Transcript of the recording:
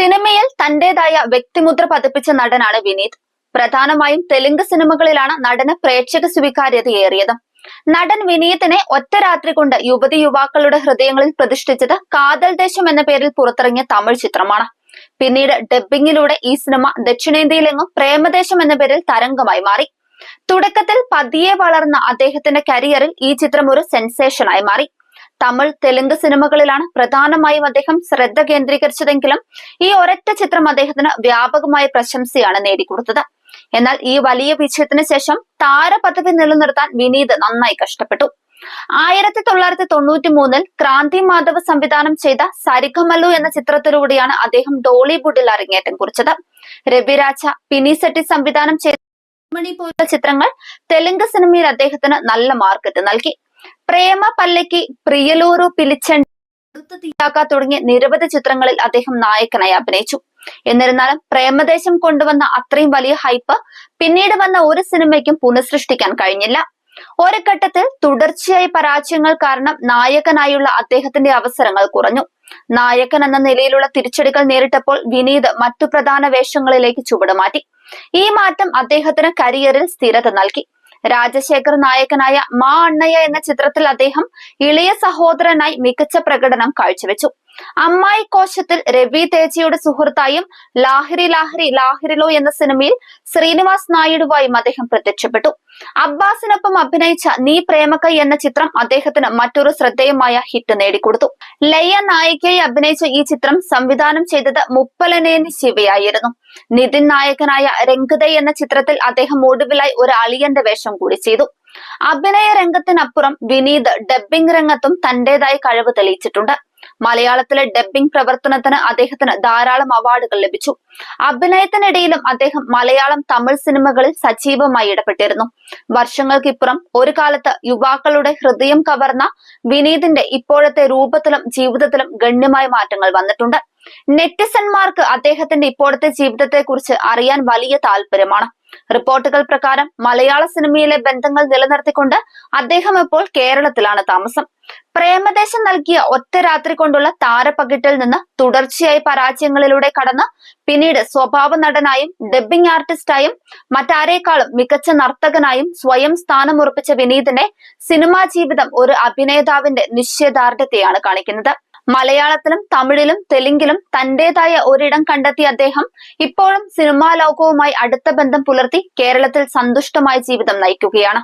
സിനിമയിൽ തന്റേതായ വ്യക്തിമുദ്ര പതിപ്പിച്ച നടനാണ് വിനീത്. പ്രധാനമായും തെലുങ്ക് സിനിമകളിലാണ് നടന് പ്രേക്ഷക സ്വീകാര്യതയേറിയത് നടൻ വിനീതിനെ ഒറ്റ രാത്രി കൊണ്ട് യുവതി യുവാക്കളുടെ ഹൃദയങ്ങളിൽ പ്രതിഷ്ഠിച്ചത് കാതൽ ദേശം എന്ന പേരിൽ പുറത്തിറങ്ങിയ തമിഴ് ചിത്രമാണ്. പിന്നീട് ഡബ്ബിങ്ങിലൂടെ ഈ സിനിമ ദക്ഷിണേന്ത്യയിലെങ്ങും പ്രേമദേശം എന്ന പേരിൽ തരംഗമായി മാറി. തുടക്കത്തിൽ പതിയെ വളർന്ന അദ്ദേഹത്തിന്റെ കരിയറിൽ ഈ ചിത്രം ഒരു സെൻസേഷനായി മാറി. തമിഴ് തെലുങ്ക് സിനിമകളിലാണ് പ്രധാനമായും അദ്ദേഹം ശ്രദ്ധ കേന്ദ്രീകരിച്ചതെങ്കിലും ഈ ഒരൊറ്റ ചിത്രം അദ്ദേഹത്തിന് വ്യാപകമായ പ്രശംസയാണ് നേടിക്കൊടുത്തത്. എന്നാൽ ഈ വലിയ വിജയത്തിന് ശേഷം താരപദവി നിലനിർത്താൻ വിനീത് നന്നായി കഷ്ടപ്പെട്ടു. ആയിരത്തി തൊള്ളായിരത്തി തൊണ്ണൂറ്റി മൂന്നിൽ ക്രാന്തി മാധവ് സംവിധാനം ചെയ്ത സരിഖമല്ലു എന്ന ചിത്രത്തിലൂടെയാണ് അദ്ദേഹം ഡോളിവുഡിൽ അരങ്ങേറ്റം കുറിച്ചത്. രവിരാജ പിനിസെട്ടി സംവിധാനം ചെയ്ത ചിത്രങ്ങൾ തെലുങ്ക് സിനിമയിൽ അദ്ദേഹത്തിന് നല്ല മാർക്കറ്റ് നൽകി. പ്രേമ പല്ലയ്ക്ക് പ്രിയലൂറു പിലിച്ചൻ തീയാക്ക തുടങ്ങിയ നിരവധി ചിത്രങ്ങളിൽ അദ്ദേഹം നായകനായി അഭിനയിച്ചു. എന്നിരുന്നാലും പ്രേമദേശം കൊണ്ടുവന്ന അത്രയും വലിയ ഹൈപ്പ് പിന്നീട് വന്ന ഒരു സിനിമയ്ക്കും പുനഃസൃഷ്ടിക്കാൻ കഴിഞ്ഞില്ല. ഒരു ഘട്ടത്തിൽ തുടർച്ചയായി പരാജയങ്ങൾ കാരണം നായകനായുള്ള അദ്ദേഹത്തിന്റെ അവസരങ്ങൾ കുറഞ്ഞു. നായകൻ എന്ന നിലയിലുള്ള തിരിച്ചടികൾ നേരിട്ടപ്പോൾ വിനീത് മറ്റു പ്രധാന വേഷങ്ങളിലേക്ക് ചുവടുമാറ്റി ഈ മാറ്റം അദ്ദേഹത്തിന് കരിയറിൽ സ്ഥിരത നൽകി. രാജശേഖർ നായകനായ മാ അണ്ണയ്യ എന്ന ചിത്രത്തിൽ അദ്ദേഹം ഇളയ സഹോദരനായി മികച്ച പ്രകടനം കാഴ്ചവെച്ചു. അമ്മായി കോശത്തിൽ രവി തേജയുടെ സുഹൃത്തായും ലാഹിരി ലാഹിരി ലാഹിരിലോ എന്ന സിനിമയിൽ ശ്രീനിവാസ് നായിഡുവായും അദ്ദേഹം പ്രത്യക്ഷപ്പെട്ടു. അബ്ബാസിനൊപ്പം അഭിനയിച്ച നീ പ്രേമകൈ എന്ന ചിത്രം അദ്ദേഹത്തിന് മറ്റൊരു ശ്രദ്ധേയമായ ഹിറ്റ് നേടിക്കൊടുത്തു. ലയ നായികയായി അഭിനയിച്ച ഈ ചിത്രം സംവിധാനം ചെയ്തത് മുപ്പലനേനി ശിവയായിരുന്നു. നിതിൻ നായകനായ രംഗതൈ എന്ന ചിത്രത്തിൽ അദ്ദേഹം ഒടുവിലായി ഒരു അളിയന്റെ വേഷം കൂടി ചെയ്തു. അഭിനയ രംഗത്തിനപ്പുറം വിനീത് ഡബ്ബിംഗ് രംഗത്തും തന്റേതായ കഴിവ് തെളിയിച്ചിട്ടുണ്ട്. മലയാളത്തിലെ ഡബ്ബിംഗ് പ്രവർത്തനത്തിന് അദ്ദേഹത്തിന് ധാരാളം അവാർഡുകൾ ലഭിച്ചു. അഭിനയത്തിനിടയിലും അദ്ദേഹം മലയാളം തമിഴ് സിനിമകളിൽ സജീവമായി ഇടപെട്ടിരുന്നു. വർഷങ്ങൾക്കിപ്പുറം ഒരു കാലത്ത് യുവാക്കളുടെ ഹൃദയം കവർന്ന വിനീതിന്റെ ഇപ്പോഴത്തെ രൂപത്തിലും ജീവിതത്തിലും ഗണ്യമായ മാറ്റങ്ങൾ വന്നിട്ടുണ്ട്. നെറ്റിസന്മാർക്ക് അദ്ദേഹത്തിന്റെ ഇപ്പോഴത്തെ ജീവിതത്തെക്കുറിച്ച് അറിയാൻ വലിയ താല്പര്യമാണ്. റിപ്പോർട്ടുകൾ പ്രകാരം മലയാള സിനിമയിലെ ബന്ധങ്ങൾ നിലനിർത്തിക്കൊണ്ട് അദ്ദേഹം ഇപ്പോൾ കേരളത്തിലാണ് താമസം. പ്രേമദേശം നൽകിയ ഒറ്റ രാത്രി കൊണ്ടുള്ള താരപ്പകിട്ടിൽ നിന്ന് തുടർച്ചയായി പരാജയങ്ങളിലൂടെ കടന്ന് പിന്നീട് സ്വഭാവ നടനായും ഡബ്ബിംഗ് ആർട്ടിസ്റ്റായും മറ്റാരേക്കാളും മികച്ച നർത്തകനായും സ്വയം സ്ഥാനമുറപ്പിച്ച വിനീതിന്റെ സിനിമാ ജീവിതം ഒരു അഭിനേതാവിന്റെ നിശ്ചയദാർഢ്യത്തെയാണ് കാണിക്കുന്നത്. മലയാളത്തിലും തമിഴിലും തെലുങ്കിലും തന്റേതായ ഒരിടം കണ്ടെത്തിയ അദ്ദേഹം ഇപ്പോഴും സിനിമാ ലോകവുമായി അടുത്ത ബന്ധം പുലർത്തി കേരളത്തിൽ സന്തുഷ്ടമായ ജീവിതം നയിക്കുകയാണ്.